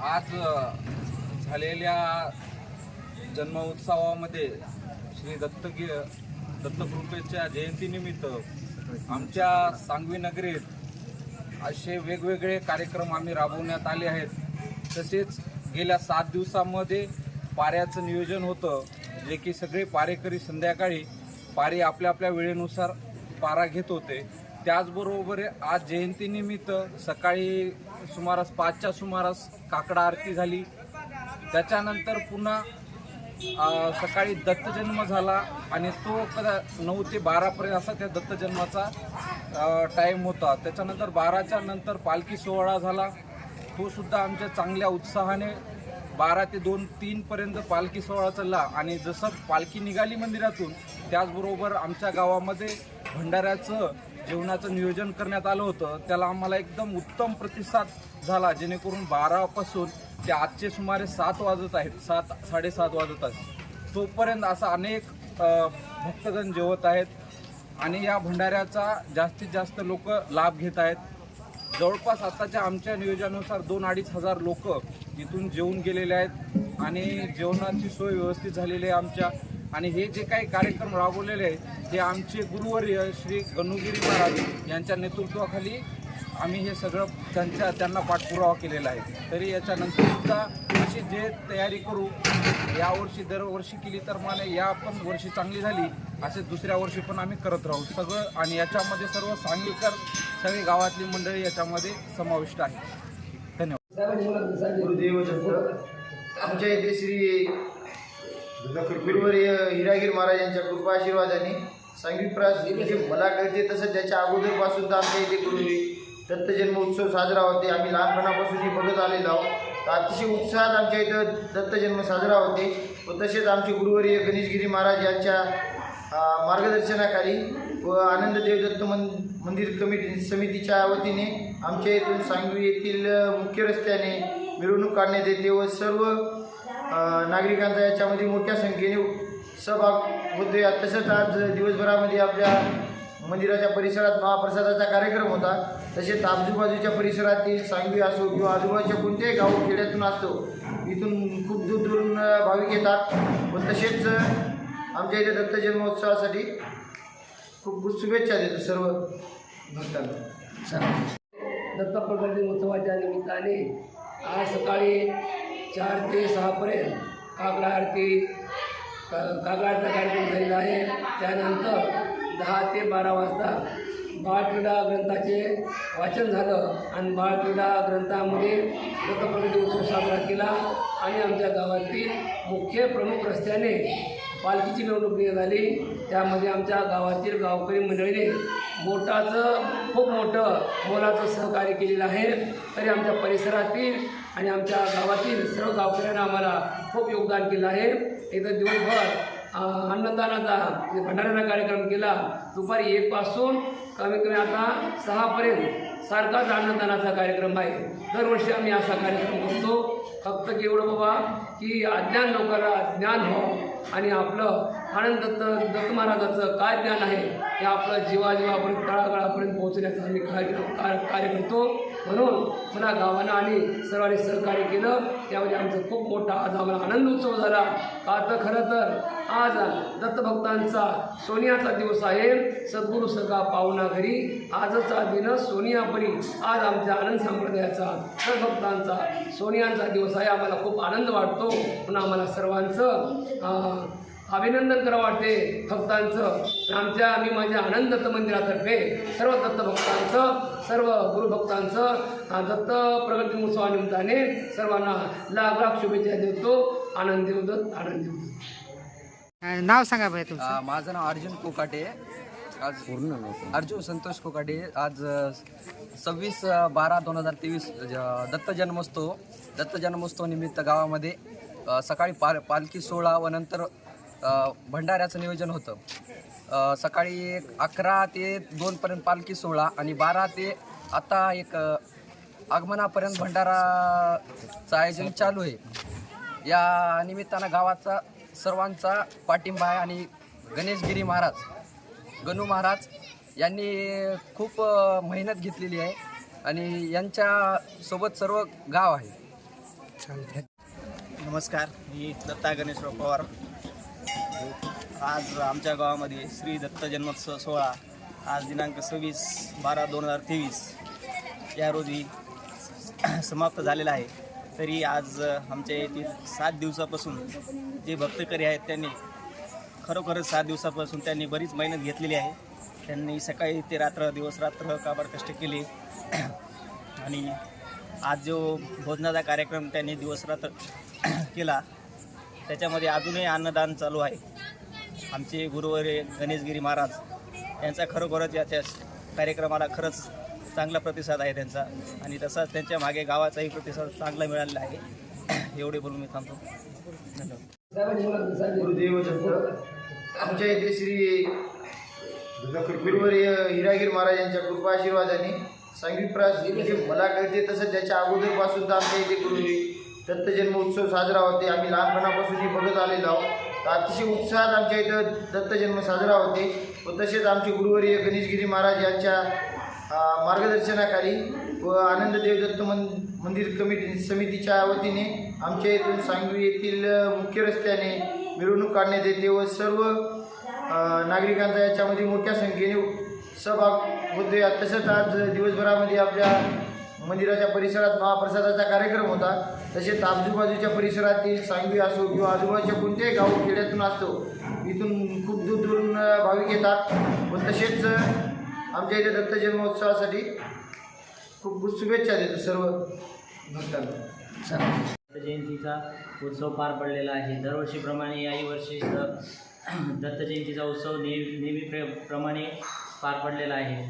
आज झालेल्या जन्मोत्सवामध्ये श्री दत्तगी दत्तकृपेच्या जयंतीनिमित्त आमच्या सांगवी नगरीत असे वेगवेगळे कार्यक्रम आम्ही राबवण्यात आले आहेत. तसेच गेल्या सात दिवसामध्ये पाऱ्याचं नियोजन होतं जे की सगळे पारेकरी संध्याकाळी पारी आपल्या आपल्या वेळेनुसार पारा घेत होते. त्याचबरोबर आज जयंतीनिमित्त सकाळी सुमारास पाचच्या सुमारास काकडा आरती झाली. त्याच्यानंतर पुन्हा सकाळी दत्तजन्म झाला आणि तो कदा नऊ ते बारापर्यंत असा त्या दत्तजन्माचा टाईम होता. त्याच्यानंतर बाराच्या नंतर पालखी सोहळा झाला. तो सुद्धा आमच्या चांगल्या उत्साहाने बारा ते दोन तीनपर्यंत पालखी सोहळा चालला. आणि जसं पालखी निघाली मंदिरातून त्याचबरोबर आमच्या गावामध्ये भंडाऱ्याचं जेवणाचं नियोजन करण्यात आलं होतं. त्याला आम्हाला एकदम उत्तम प्रतिसाद झाला जेणेकरून बारापासून ते आजचे सुमारे सात वाजत आहेत. सात साडेसात वाजत आहेत. तोपर्यंत असा अनेक भक्तजण जेवत आहेत आणि या भंडाऱ्याचा जास्तीत जास्त लोक लाभ घेत आहेत. जवळपास आताच्या आमच्या नियोजनानुसार दोन अडीच हजार लोक इथून जेवून गेलेले आहेत आणि जेवणाची सोय व्यवस्थित झालेली आहे आमच्या. आणि हे जे काही कार्यक्रम राबवलेले आहेत ते आमचे गुरुवर्य श्री गणुगिरी महाराज यांच्या नेतृत्वाखाली आम्ही हे सगळं त्यांच्या त्यांना पाठपुरावा केलेला आहे. तरी याच्यानंतरसुद्धा अशी जे तयारी करू यावर्षी दरवर्षी केली तर मला या पण वर्षी चांगली झाली असे दुसऱ्या वर्षी पण आम्ही करत राहू. सगळं आणि याच्यामध्ये सर्व सांगलीकर सगळी गावातली मंडळी याच्यामध्ये समाविष्ट आहे धन्यवाद. गुरुदेव आमच्या इथे श्री गुरुवर्य हिरागीर महाराज यांच्या कृपा आशीर्वादाने संगीत प्रास मला कळते तसं त्याच्या अगोदरपासून तर आमच्या इथे गुरु दत्त जन्म उत्सव साजरा होते. आम्ही लहानपणापासून हे बघत आलेलो आहोत. तर अतिशय उत्साहात आमच्या इथं दत्तजन्म साजरा होते. व तसेच आमचे गुरुवर्य गणेशगिरी महाराज यांच्या मार्गदर्शनाखाली व आनंददेव दत्त मन मंदिर कमिटी समितीच्या वतीने आमच्या इथून सांगवी येथील मुख्य रस्त्याने मिरवणूक काढण्यात येते व सर्व नागरिकांचा याच्यामध्ये मोठ्या संख्येने सहभाग होते या तसंच आज दिवसभरामध्ये आपल्या मंदिराच्या परिसरात महाप्रसादाचा कार्यक्रम होता. तसेच आजूबाजूच्या परिसरातील सांगवी असो किंवा आजूबाजूच्या कोणत्याही गाव खेड्यातून असतो इथून खूप दूर दूरून भाविक येतात. व तसेच आमच्या इथे दत्त जन्मोत्सवासाठी खूप खूप शुभेच्छा देतो सर्व भक्तांना. दत्त प्रगती उत्सवाच्या निमित्ताने आज सकाळी चार ते सहापर्यंत काकडा आरती का काकडा कार्यक्रम झालेला आहे. त्यानंतर दहा ते बारा वाजता बाळक्रीडा ग्रंथाचे वाचन झालं आणि बाळक्रीडा ग्रंथामध्ये दत्त उत्सव साजरा केला आणि आमच्या गावातील मुख्य प्रमुख रस्त्याने पालखीची निवडणूक झाली त्यामध्ये आमच्या गावातील गावकरी मंडळीने बोटाचं खूप मोठं मोलाचं सहकार्य केलेलं आहे. तरी आमच्या परिसरातील आणि आमच्या गावातील सर्व गावकऱ्यांना आम्हाला खूप योगदान केलं आहे. इथं दिवसभर अन्नदानाचा म्हणजे भंडाऱ्याचा कार्यक्रम केला. दुपारी एकपासून कमीत कमी आता सहापर्यंत सारखाच अन्नदानाचा कार्यक्रम आहे. दरवर्षी आम्ही असा कार्यक्रम करतो फक्त केवढं बाबा की अज्ञान लोकांना ज्ञान व्हावं आणि आपलं आनंद दत्त दत्त महाराजाचं काय ज्ञान आहे हे आपलं जीवाजीवापर्यंत तळागाळापर्यंत पोहोचण्याचा आम्ही कार्य कार्य कार्य करतो. म्हणून पुन्हा गावानं आणि सर्वांनी सहकार्य केलं. त्यामध्ये आमचा खूप मोठा आज आम्हाला आनंद उत्सव झाला. का तर खरं तर आज दत्तभक्तांचा सोनियाचा दिवस आहे. सद्गुरू सगळा पाहुणा घरी. आजचा दिन सोनियापरी आज आमच्या आनंद संप्रदायाचा सद्भक्तांचा सोनियांचा दिवस आहे. आम्हाला खूप आनंद वाटतो. पुन्हा आम्हाला सर्वांचं अभिनंदन करावं वाटते भक्तांचं. आमच्या मी माझ्या आनंद दत्त मंदिरातर्फे सर्व दत्तभक्तांचं सर्व गुरुभक्तांचं दत्त प्रगती उत्सवानिमित्ताने सर्वांना लाख लाख शुभेच्छा देतो. आनंद देऊ दत्त आनंद दत्त. अं, नाव सांगा भाई तुमचं. माझं नाव अर्जुन कोकाटे. आज पूर्ण अर्जुन संतोष कोकाटे. आज सव्वीस बारा दोन हजार तेवीस दत्त जन्मोत्सव. दत्त जन्मोत्सव निमित्त गावामध्ये सकाळी पाल पालखी सोहळा व नंतर भंडाऱ्याचं नियोजन होतं. सकाळी एक अकरा ते दोनपर्यंत पालखी सोहळा आणि बारा ते आता एक आगमनापर्यंत भंडाराचं आयोजन चालू आहे. या निमित्तानं गावाचा सर्वांचा पाठिंबा आहे आणि गणेशगिरी महाराज गणू महाराज यांनी खूप मेहनत घेतलेली आहे आणि यांच्या सोबत सर्व गाव आहे. नमस्कार मी दत्ता गणेशराव पवार. आज आमच्या गावामध्ये श्री दत्त जन्मोत्सव सोहळा आज दिनांक सव्वीस बारा दोन हजार तेवीस. या रोजी समाप्त झालेला आहे. तरी आज आमच्या येथील सात दिवसापासून जे भक्तकरी आहेत त्यांनी खरोखरच सात दिवसापासून त्यांनी बरीच मेहनत घेतलेली आहे. त्यांनी सकाळी ते रात्र दिवस रात्र काबार कष्ट केले. आणि आज जो भोजनाचा कार्यक्रम त्यांनी दिवस रात्र केला त्याच्यामध्ये अजूनही अन्नदान चालू आहे. आमचे गुरुवरे गणेशगिरी महाराज यांचा खरोखरच याच्या कार्यक्रमाला खरंच चांगला प्रतिसाद आहे त्यांचा. आणि तसाच त्यांच्या मागे गावाचाही प्रतिसाद चांगला मिळालेला आहे. एवढे बोलून मी थांबतो. धन्यवाद. गुरुदेव आमच्या इथे श्री गुरुवर्य हिरागीर महाराज यांच्या कृपा आशीर्वादाने संगीत प्रास मला कळते तसं त्याच्या अगोदरपासून तर आमच्या इथे गुरु दत्त जन्म उत्सव साजरा होते. आम्ही लहानपणापासून बघत आलेलो आहोत. अतिशय उत्साहात आमच्या इथं दत्त जन्म साजरा होते. व तसेच आमचे गुरुवर्य गणेशगिरी महाराज यांच्या मार्गदर्शनाखाली व आनंददेव दत्त मन मंदिर कमिटी समितीच्या वतीने आमच्या इथून सांगवी येथील मुख्य रस्त्याने मिरवणूक काढण्यात येते व सर्व नागरिकांचा याच्यामध्ये मोठ्या संख्येने सहभाग होतोय. तसंच आज दिवसभरामध्ये आपल्या मंदिराच्या परिसरात महाप्रसादाचा कार्यक्रम होता. तसेच आजूबाजूच्या परिसरातील सांगवी असो किंवा आजूबाजूच्या कोणत्याही गाव खेड्यातून असतो इथून खूप दूर दूरून भाविक येतात. व तसेच आमच्या इथे दत्त जन्मोत्सवासाठी खूप खूप शुभेच्छा देतो सर्व भक्तांना. दत्त जयंतीचा उत्सव पार पडलेला आहे. दरवर्षीप्रमाणे याही वर्षी दत्तजयंतीचा दत्त जयंतीचा उत्सव नेहमी नेहमी प्र प्रमाणे पार पडलेला आहे.